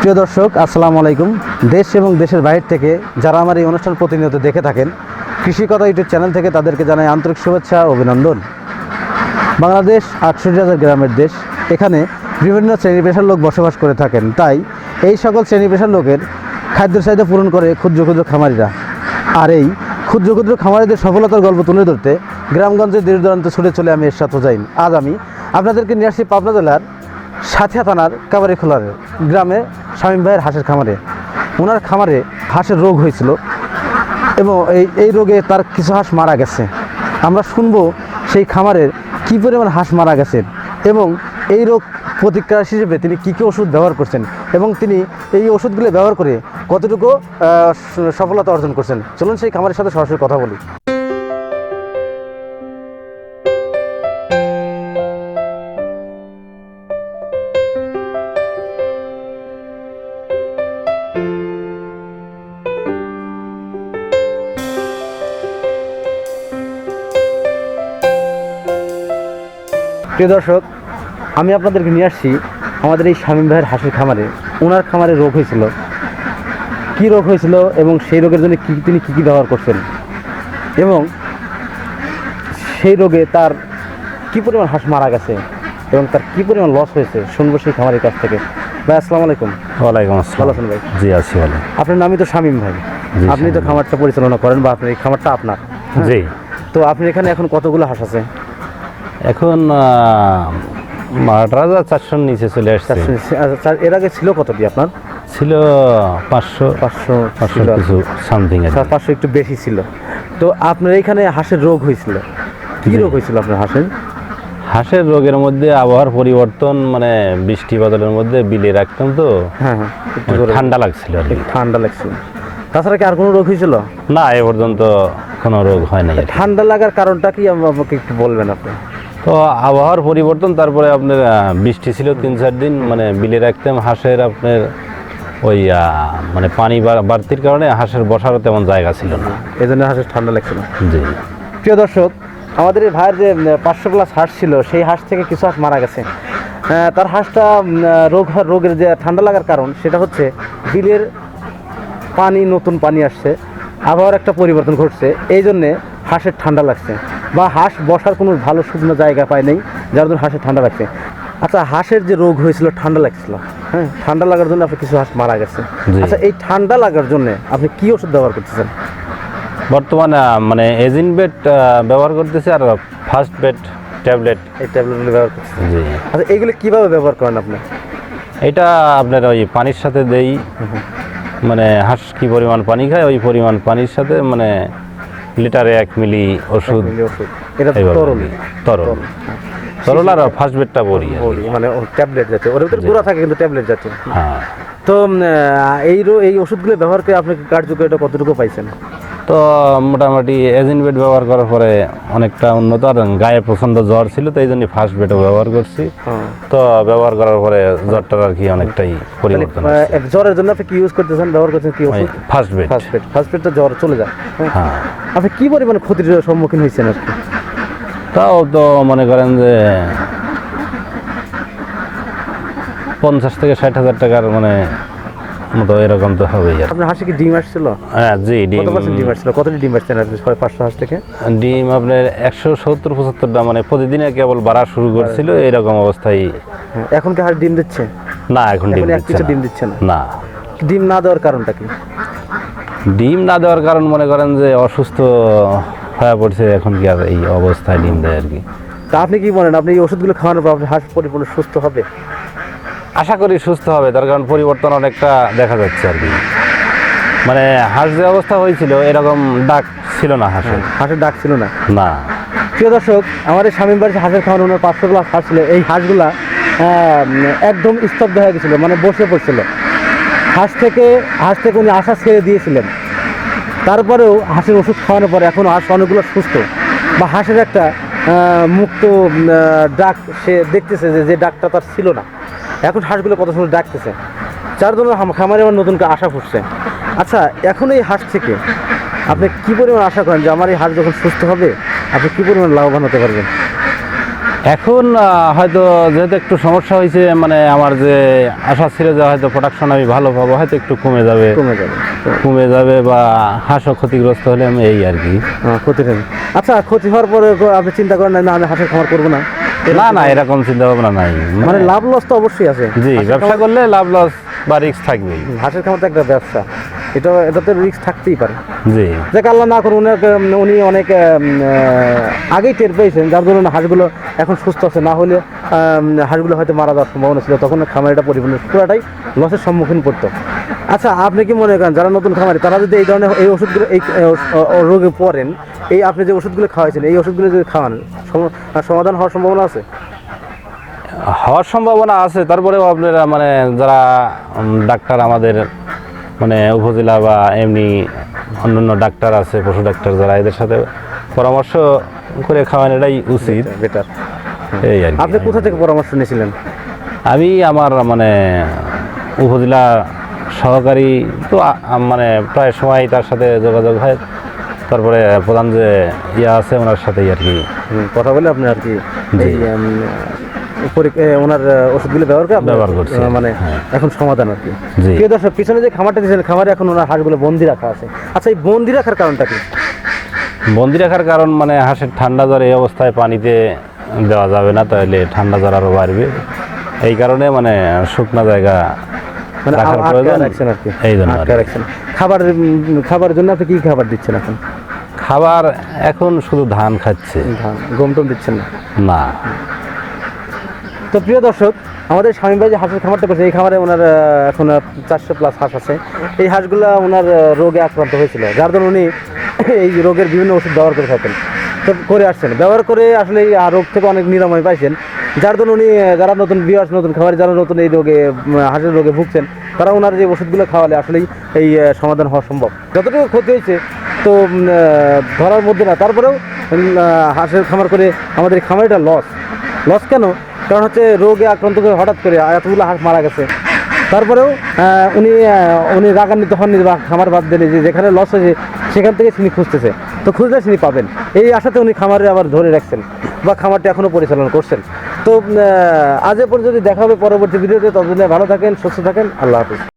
প্রিয় দর্শক, আসসালামু আলাইকুম। দেশ এবং দেশের বাইরে থেকে যারা আমার এই অনুষ্ঠান প্রতিনিয়ত দেখে থাকেন, কৃষি কথা ইউটিউব চ্যানেল থেকে তাদেরকে জানাই আন্তরিক শুভেচ্ছা অভিনন্দন। বাংলাদেশ আটষট্টি হাজার গ্রামের দেশ, এখানে বিভিন্ন শ্রেণি পেশার লোক বসবাস করে থাকেন। তাই এই সকল শ্রেণি পেশার লোকের খাদ্য চাহিদা পূরণ করে ক্ষুদ্র ক্ষুদ্র খামারিরা। আর এই ক্ষুদ্র ক্ষুদ্র খামারিদের সফলতার গল্প তুলে ধরতে গ্রামগঞ্জে দূর দূরান্তে ছুটে চলে আমি এরশাদ হোজাইন আজ আমি আপনাদেরকে নিয়ে আসছি পাবনা জেলার সাথিয়া থানার কাবারি খোলার গ্রামে শামীম ভাইয়ের হাঁসের খামারে। ওনার খামারে হাঁসের রোগ হয়েছিল এবং এই এই রোগে তার কিছু হাঁস মারা গেছে। আমরা শুনব সেই খামারের কী পরিমাণ হাঁস মারা গেছেন এবং এই রোগ প্রতিকার হিসেবে তিনি কী কী ওষুধ ব্যবহার করছেন এবং তিনি এই ওষুধগুলো ব্যবহার করে কতটুকু সফলতা অর্জন করছেন। চলুন সেই খামারের সাথে সরাসরি কথা বলি। প্রিয় দর্শক আমি আপনাদেরকে নিয়ে আসছি আমাদের এই শামীম ভাইয়ের হাঁসের খামারে। ওনার খামারে রোগ হয়েছিল। কি রোগ হয়েছিল এবং সেই রোগের জন্য কী তিনি কী কী ব্যবহার করছেন? এবং সেই রোগে তার কি পরিমাণ হাঁস মারা গেছে এবং তার কি পরিমাণ লস হয়েছে শুনব সেই খামারের কাছ থেকে। ভাই আসসালামু আলাইকুম। ওয়ালাইকুম ভালো আসসালাম। আছেন ভাই? জি আছি ভালো। আপনার নামই তো শামীম ভাই। আপনি তো খামারটা পরিচালনা করেন বা আপনার এই খামারটা আপনার। হ্যাঁ? জি তো আপনি এখানে এখন কতগুলো হাঁস আছে? এখন হাজার চারশোর নিচে চলে আসছে। আচ্ছা, এর আগে ছিল কত কতটি আপনার? ছিল পাঁচশো পাঁচশো পাঁচশো। কিছু সামথিং আচ্ছা, পাঁচশো একটু বেশি ছিল। তো আপনার এখানে হাঁসের রোগ হয়েছিল? কি রোগ হয়েছিল আপনার হাঁসের? হাঁসের রোগের মধ্যে আবহাওয়ার পরিবর্তন মানে বৃষ্টি বাদলের মধ্যে বিলে রাখতাম তো। হ্যাঁ হ্যাঁ মানে ঠান্ডা লাগছিল আর। ঠান্ডা লাগছিল। তাছাড়া কি আর কোনো রোগ হয়েছিল? না এ পর্যন্ত কোনো রোগ হয় আর ঠান্ডা লাগার কারণটা কি আমাকে একটু বলবেন আপনি? তো আবহাওয়ার পরিবর্তন তারপরে আপনার বৃষ্টি ছিল তিন চার দিন মানে বিলে রাখতাম হাঁসের আপনার ওই মানে পানি বাড়তির কারণে হাঁসের বসারও তেমন জায়গা ছিল না। এই জন্য হাঁসের ঠান্ডা লাগছিল। জি। প্রিয় দর্শক আমাদের এই ভাইয়ের যে পাঁচশো প্লাস হাঁস ছিল সেই হাঁস থেকে কিছু হাঁস মারা গেছে। তার হাঁসটা রোগ রোগের যে ঠান্ডা লাগার কারণ সেটা হচ্ছে বিলের পানি নতুন পানি আসছে। আবহাওয়ার একটা পরিবর্তন ঘটছে এই জন্যে হাঁসের ঠান্ডা লাগছে। বা হাঁস বসার কোনো ভালো শুকনো জায়গা পায় নাই যার জন্য হাঁসের ঠান্ডা লাগছে। আচ্ছা হাঁসের যে রোগ হয়েছিল ঠান্ডা লাগছিল হ্যাঁ ঠান্ডা লাগার জন্য আপনি কিছু হাঁস মারা গেছে। আচ্ছা এই ঠান্ডা লাগার জন্য আপনি কি ওষুধ ব্যবহার করতেছেন? বর্তমানে মানে এজিন বেড ব্যবহার করতেছি আর ফার্স্ট বেড ট্যাবলেট। এই ট্যাবলেটগুলো ব্যবহার করতেছেন। জি। আচ্ছা এইগুলো কীভাবে ব্যবহার করেন আপনি? এটা আপনার ওই পানির সাথে দেই। মানে হাঁস কি পরিমাণ পানি খায় ওই পরিমাণ পানির সাথে মানে লিটারে এক মিলি ওষুধ ওষুধ। এটা তরল। তরল। তরল। আর ফার্স্ট বেডটা বড়ি মানে ট্যাবলেট জাতীয়। ওর ভিতরে গুঁড়া থাকে কিন্তু ট্যাবলেট জাতীয়। হ্যাঁ। তো এই এই ওষুধগুলো ব্যবহার করে আপনি কার্যকারিতা কতটুকু পাইছেন? তো মোটামুটি এজিন বেড ব্যবহার করার পরে অনেকটা উন্নত আর গায়ে প্রচণ্ড জ্বর ছিল তো এই জন্য ফার্স্ট বেডও ব্যবহার করছি। হ্যাঁ। তো ব্যবহার করার পরে জ্বরটার আর কি অনেকটাই পরিবর্তন জ্বরের জন্য আপনি কি ইউজ করতেছেন? ব্যবহার করছেন কি ফার্স্ট বেড ফার্স্ট পেড ফার্স্ট জ্বর চলে যায়। হ্যাঁ। হ্যাঁ। আপনি কি পরিমাণে ক্ষতির সম্মুখীন হয়েছেন আর কি? তাও তো মনে করেন যে পঞ্চাশ থেকে ষাট হাজার টাকার মানে মতো এরকম তো আর। আপনার হাসি কি ডিম আসছিল? হ্যাঁ জি ডিম। কত পার্সেন্ট ডিম আসছিল? কতটি ডিম আসছেন আপনি ছয় পাঁচশো হাঁস থেকে? ডিম আপনার একশো সত্তর পঁচাত্তরটা মানে প্রতিদিনে কেবল বাড়া শুরু করছিল এরকম অবস্থায়। হ্যাঁ, এখন কি হাঁস ডিম দিচ্ছে? না এখন ডিম দিচ্ছে কিছু ডিম দিচ্ছে না? না। ডিম না দেওয়ার কারণটা কি? ডিম না দেওয়ার কারণ মনে করেন যে অসুস্থ হয়ে পড়ছে এখন কি আর এই অবস্থায় ডিম দেয় আর কি। তা আপনি কি বলেন? আপনি এই ওষুধগুলো খাওয়ানোর পর আপনার হাঁস পরিপূর্ণ সুস্থ হবে? আশা করি সুস্থ হবে তার কারণ পরিবর্তন অনেকটা দেখা যাচ্ছে আর কি। মানে হাঁস যে অবস্থা হয়েছিল এরকম ডাক ছিল না হাঁসের। হাঁসের ডাক ছিল না। না। প্রিয় দর্শক আমার এই স্বামীর বাড়িতে হাঁসের খাওয়ানো ওনার পাঁচশো গ্লাস হাঁস ছিল। এই হাঁসগুলা একদম স্তব্ধ হয়ে গেছিল মানে বসে পড়ছিল। হাঁস থেকে হাঁস থেকে উনি আশা ছেড়ে দিয়েছিলেন। তারপরেও হাঁসের ওষুধ খাওয়ানোর পরে এখন হাঁস অনেকগুলো সুস্থ। বা হাঁসের একটা মুক্ত ডাক সে দেখতেছে যে যে ডাকটা তার ছিল না। এখন হাঁসগুলো কত সুন্দর ডাকতেছে। যার জন্য খামারে আমার নতুন করে আশা ফুটছে। আচ্ছা এখন এই হাঁস থেকে আপনি কি পরিমাণ আশা করেন যে আমার এই হাঁস যখন সুস্থ হবে আপনি কি পরিমাণ লাভবান হতে পারবেন? এখন হয়তো যেহেতু একটু সমস্যা হয়েছে মানে আমার যে আশা ছিল যে হয়তো প্রোডাকশন আমি ভালো পাবো হয়তো একটু কমে যাবে। কমে যাবে কমে যাবে। বা হাঁসও ক্ষতিগ্রস্ত হলে আমি এই আর কি। ক্ষতি নেই আচ্ছা ক্ষতি হওয়ার পরে আপনি চিন্তা করেন না, না আমি হাঁসের খামার করব না। না না এরকম চিন্তা ভাবনা নাই। মানে লাভ লস তো অবশ্যই আছে। জি ব্যবসা করলে লাভ লস বা রিস্ক থাকবেই। হাঁসের খামার তো একটা ব্যবসা। এটা এটাতে রিস্ক থাকতেই পারে। জি। দেখ আল্লাহ না করুন উনি- অনেক আগেই টের পেয়েছেন যার জন্য হাঁসগুলো এখন সুস্থ আছে। না হলে হাঁসগুলো হয়তো মারা যাওয়ার সম্ভাবনা ছিল। তখন খামারিটা পরিপূর্ণ পুরোটাই লসের সম্মুখীন পড়তো। আচ্ছা আপনি কি মনে করেন যারা নতুন খামারি তারা যদি এই ধরনের এই ওষুধগুলো এই রোগে পড়েন এই আপনি যে ওষুধগুলো খাওয়াইছেন এই ওষুধগুলো যদি খাওয়ান সমাধান হওয়ার সম্ভাবনা আছে? হওয়ার সম্ভাবনা আছে তারপরেও আপনারা মানে যারা ডাক্তার আমাদের মানে উপজেলা বা এমনি অন্যান্য ডাক্তার আছে পশু ডাক্তার যারা এদের সাথে পরামর্শ করে খাওয়ান এটাই উচিত। বেটার এই আর। আপনি কোথা থেকে পরামর্শ নিয়েছিলেন? আমি আমার মানে উপজেলা সহকারী তো মানে প্রায় সময় তার সাথে যোগাযোগ হয়। তারপরে প্রধান যে ইয়া আছে ওনার সাথেই আর কি। কথা বলে আপনি আর কি ওনার ওষুধগুলো ব্যবহার করে ব্যবহার করছি, মানে হ্যাঁ। এখন সমাধান আর কি। প্রিয় দর্শক পিছনে যে খামারটা দিয়েছেন খামারে এখন ওনার হাঁসগুলো বন্দি রাখা আছে। আচ্ছা এই বন্দি রাখার কারণটা কি? বন্দি রাখার কারণ মানে হাঁসের ঠান্ডা জ্বর এই অবস্থায় পানিতে দেওয়া যাবে না তাহলে ঠান্ডা জ্বর আরও বাড়বে। এই কারণে মানে শুকনো জায়গা রাখার প্রয়োজন? রাখছেন আর কি। এই জন্য আর রাখছেন। খাবার জন্য আপনি কি খাবার দিচ্ছেন এখন? খাবার এখন শুধু ধান খাচ্ছে। ধান গম টম দিচ্ছেন না? না। তো প্রিয় দর্শক আমাদের স্বামী ভাই যে হাঁসের খামারটা করছে এই খামারে ওনার এখন চারশো প্লাস হাঁস আছে। এই হাঁসগুলো ওনার রোগে আক্রান্ত হয়েছিল। যার জন্য উনি এই রোগের বিভিন্ন ওষুধ ব্যবহার করে থাকেন। তো করে আসছেন। ব্যবহার করে আসলে এই রোগ থেকে অনেক নিরাময় পাইছেন। যার জন্য উনি যারা নতুন বিয়ার্স নতুন খামারে, যারা নতুন এই রোগে হাঁসের রোগে ভুগছেন, তারা ওনার যে ওষুধগুলো খাওয়ালে আসলেই এই সমাধান হওয়া সম্ভব। যতটুকু ক্ষতি হয়েছে, তো ধরার মধ্যে না, তারপরেও হাঁসের খামার করে আমাদের খামারিটা লস লস কেন? কারণ হচ্ছে রোগে আক্রান্ত করে হঠাৎ করে এতগুলো হাঁস মারা গেছে। তারপরেও উনি উনি রাগান্বিত হননি বা খামার বাদ দেন যে যেখানে লস হয়েছে, সেখান থেকে তিনি খুঁজতেছে। তো খুঁজলে তিনি পাবেন। এই আশাতে উনি খামারে আবার ধরে রাখছেন। বা খামারটি এখনও পরিচালনা করছেন। তো আজ এ পর্যন্ত দেখা হবে পরবর্তী ভিডিওতে। ততদিনে ভালো থাকেন, সুস্থ থাকেন। আল্লাহ হাফিজ।